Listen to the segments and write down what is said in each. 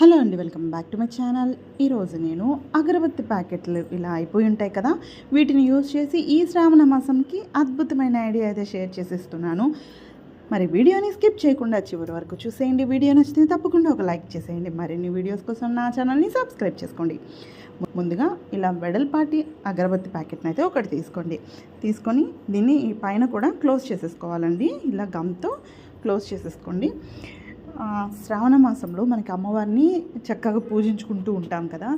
Hello అండి welcome back to my channel. ఈరోజు నేను అగరబత్తి ప్యాకెట్లు ఇలా అయిపోయి ఉంటాయి కదా వీటిని యూజ్ చేసి ఈ శ్రావణ మాసంకి అద్భుతమైన ఐడియా అయితే షేర్ చేసేస్తున్నాను. మరి వీడియోని స్కిప్ చేయకుండా చివరి వరకు చూసేయండి. వీడియో నచ్చితే తప్పకుండా ఒక లైక్ చేసేయండి. మరిన్ని వీడియోస్ కోసం నా ఛానల్ని సబ్స్క్రైబ్ చేసుకోండి. ముందుగా ఇలా వెడల్పాటి అగరబత్తి ప్యాకెట్ని అయితే ఒకటి తీసుకోండి. తీసుకొని దీన్ని పైన కూడా క్లోజ్ చేసేసుకోవాలండి. ఇలా గమ్తో క్లోజ్ చేసేసుకోండి. శ్రావణ మాసంలో మనకి అమ్మవారిని చక్కగా పూజించుకుంటూ ఉంటాం కదా.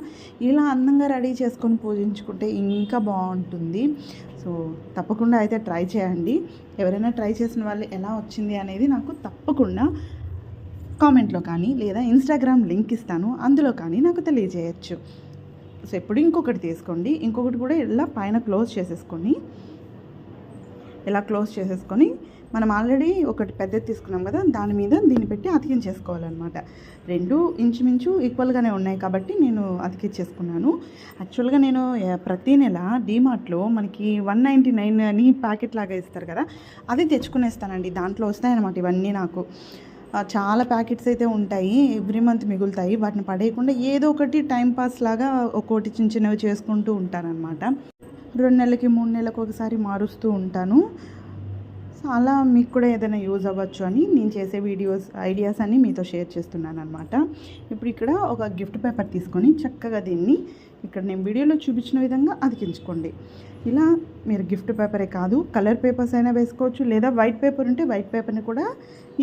ఇలా అందంగా రెడీ చేసుకొని పూజించుకుంటే ఇంకా బాగుంటుంది. సో తప్పకుండా అయితే ట్రై చేయండి. ఎవరైనా ట్రై చేసిన వాళ్ళు ఎలా వచ్చింది అనేది నాకు తప్పకుండా కామెంట్లో కానీ లేదా ఇన్స్టాగ్రామ్ లింక్ ఇస్తాను. అందులో కానీ నాకు తెలియజేయచ్చు. సో ఎప్పుడు ఇంకొకటి తీసుకోండి. ఇంకొకటి కూడా ఇలా పైన క్లోజ్ చేసేసుకొని ఇలా క్లోజ్ చేసేసుకొని మనం ఆల్రెడీ ఒకటి పెద్దది తీసుకున్నాం కదా దాని మీద దీన్ని పెట్టి అతికించేసుకోవాలన్నమాట. రెండు ఇంచుమించు ఈక్వల్గానే ఉన్నాయి కాబట్టి నేను అతికించేసుకున్నాను యాక్చువల్గా నేను ప్రతి నెల డీమార్ట్లో మనకి వన్ నైంటీ నైన్ అని ప్యాకెట్ లాగా ఇస్తారు కదా అది తెచ్చుకునేస్తానండి. దాంట్లో వస్తాయన్నమాట ఇవన్నీ నాకు. చాలా ప్యాకెట్స్ అయితే ఉంటాయి ఎవ్రీ మంత్ మిగులుతాయి. వాటిని పడేయకుండా ఏదో ఒకటి టైం పాస్ లాగా ఒక్కోటి చిన్న చిన్నవి చేసుకుంటూ ఉంటానన్నమాట రెండు నెలలకి మూడు నెలలకు ఒకసారి మారుస్తూ ఉంటాను. సో అలా మీకు కూడా ఏదైనా యూజ్ అవ్వచ్చు అని నేను చేసే వీడియోస్ ఐడియాస్ అన్ని మీతో షేర్ చేస్తున్నాను అనమాట ఇప్పుడు ఇక్కడ ఒక గిఫ్ట్ పేపర్ తీసుకొని చక్కగా దీన్ని ఇక్కడ నేను వీడియోలో చూపించిన విధంగా అతికించుకోండి. ఇలా మీరు గిఫ్ట్ పేపరే కాదు కలర్ పేపర్స్ అయినా వేసుకోవచ్చు లేదా వైట్ పేపర్ ఉంటే వైట్ పేపర్ని కూడా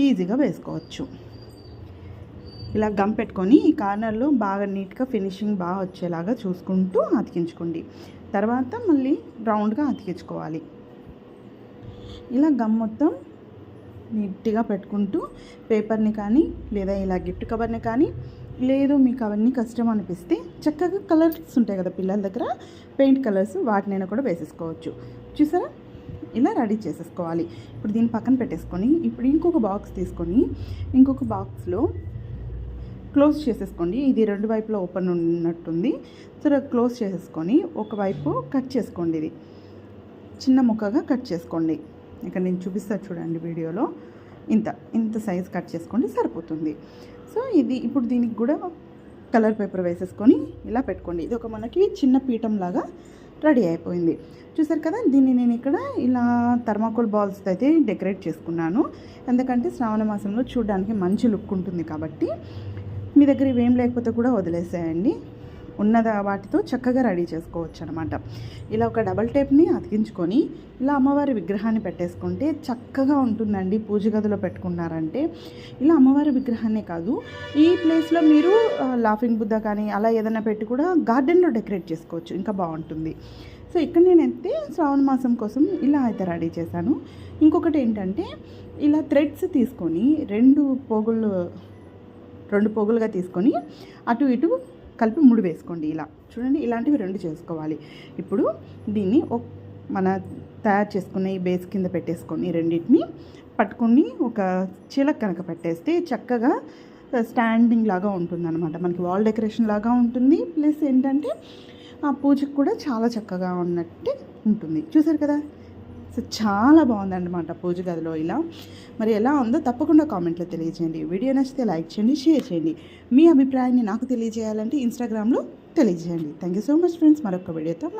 ఈజీగా వేసుకోవచ్చు. ఇలా గమ్ పెట్టుకొని ఈ కార్నర్లో బాగా నీట్గా ఫినిషింగ్ బాగా వచ్చేలాగా చూసుకుంటూ అతికించుకోండి. తర్వాత మళ్ళీ రౌండ్గా అతికించుకోవాలి. ఇలా గమ్ మొత్తం నీట్గా పెట్టుకుంటూ పేపర్ని కానీ లేదా ఇలా గిఫ్ట్ కవర్ని కానీ లేదు మీకు అవన్నీ కష్టం అనిపిస్తే చక్కగా కలర్స్ ఉంటాయి కదా పిల్లల దగ్గర పెయింట్ కలర్స్ వాటినైనా కూడా వేసేసుకోవచ్చు. చూసారా? ఇలా రెడీ చేసేసుకోవాలి. ఇప్పుడు దీన్ని పక్కన పెట్టేసుకొని ఇప్పుడు ఇంకొక బాక్స్ తీసుకొని ఇంకొక బాక్స్లో క్లోజ్ చేసేసుకోండి. ఇది రెండు వైపులో ఓపెన్ ఉన్నట్టుంది. సో క్లోజ్ చేసేసుకొని ఒకవైపు కట్ చేసుకోండి ఇది. చిన్న ముక్కగా కట్ చేసుకోండి. ఇక్కడ నేను చూపిస్తాను చూడండి వీడియోలో. ఇంత ఇంత సైజ్ కట్ చేసుకోండి సరిపోతుంది. సో ఇది ఇప్పుడు దీనికి కూడా కలర్ పేపర్ వేసేసుకొని ఇలా పెట్టుకోండి. ఇది ఒక మనకి చిన్న పీఠం లాగా రెడీ అయిపోయింది. చూసారు కదా దీన్ని నేను ఇక్కడ ఇలా థర్మాకోల్ బాల్స్ అయితే డెకరేట్ చేసుకున్నాను. ఎందుకంటే శ్రావణ మాసంలో చూడడానికి మంచి లుక్ ఉంటుంది కాబట్టి. మీ దగ్గర ఇవేం లేకపోతే కూడా వదిలేసేయండి. ఉన్నద వాటితో చక్కగా రెడీ చేసుకోవచ్చు అనమాట ఇలా ఒక డబల్ టేప్ని అతికించుకొని ఇలా అమ్మవారి విగ్రహాన్ని పెట్టేసుకుంటే చక్కగా ఉంటుందండి. పూజ గదిలో పెట్టుకున్నారంటే ఇలా అమ్మవారి విగ్రహాన్నే కాదు ఈ ప్లేస్లో మీరు లాఫింగ్ బుద్ధ కానీ అలా ఏదైనా పెట్టి కూడా గార్డెన్లో డెకరేట్ చేసుకోవచ్చు. ఇంకా బాగుంటుంది. సో ఇక్కడ నేనైతే శ్రావణ మాసం కోసం ఇలా అయితే రెడీ చేశాను. ఇంకొకటి ఏంటంటే ఇలా థ్రెడ్స్ తీసుకొని రెండు పోగుళ్ళు రెండు పోగులుగా తీసుకొని అటు ఇటు కలిపి ముడి వేసుకోండి ఇలా. చూడండి ఇలాంటివి రెండు చేసుకోవాలి. ఇప్పుడు దీన్ని ఒక మన తయారు చేసుకున్న ఈ బేస్ కింద పెట్టేసుకొని రెండింటిని పట్టుకొని ఒక చీలక కనుక పెట్టేస్తే చక్కగా స్టాండింగ్ లాగా ఉంటుందన్నమాట. మనకి వాల్ డెకరేషన్ లాగా ఉంటుంది. ప్లస్ ఏంటంటే ఆ పూజకు కూడా చాలా చక్కగా ఉన్నట్టు ఉంటుంది. చూసారు కదా? సో చాలా బాగుందన్నమాట పూజ గదిలో ఇలా. మరి ఎలా ఉందో తప్పకుండా కామెంట్లో తెలియజేయండి. వీడియో నచ్చితే లైక్ చేయండి షేర్ చేయండి. మీ అభిప్రాయాన్ని నాకు తెలియజేయాలంటే ఇన్స్టాగ్రామ్లో తెలియజేయండి. Thank you so much friends మరొక వీడియోతో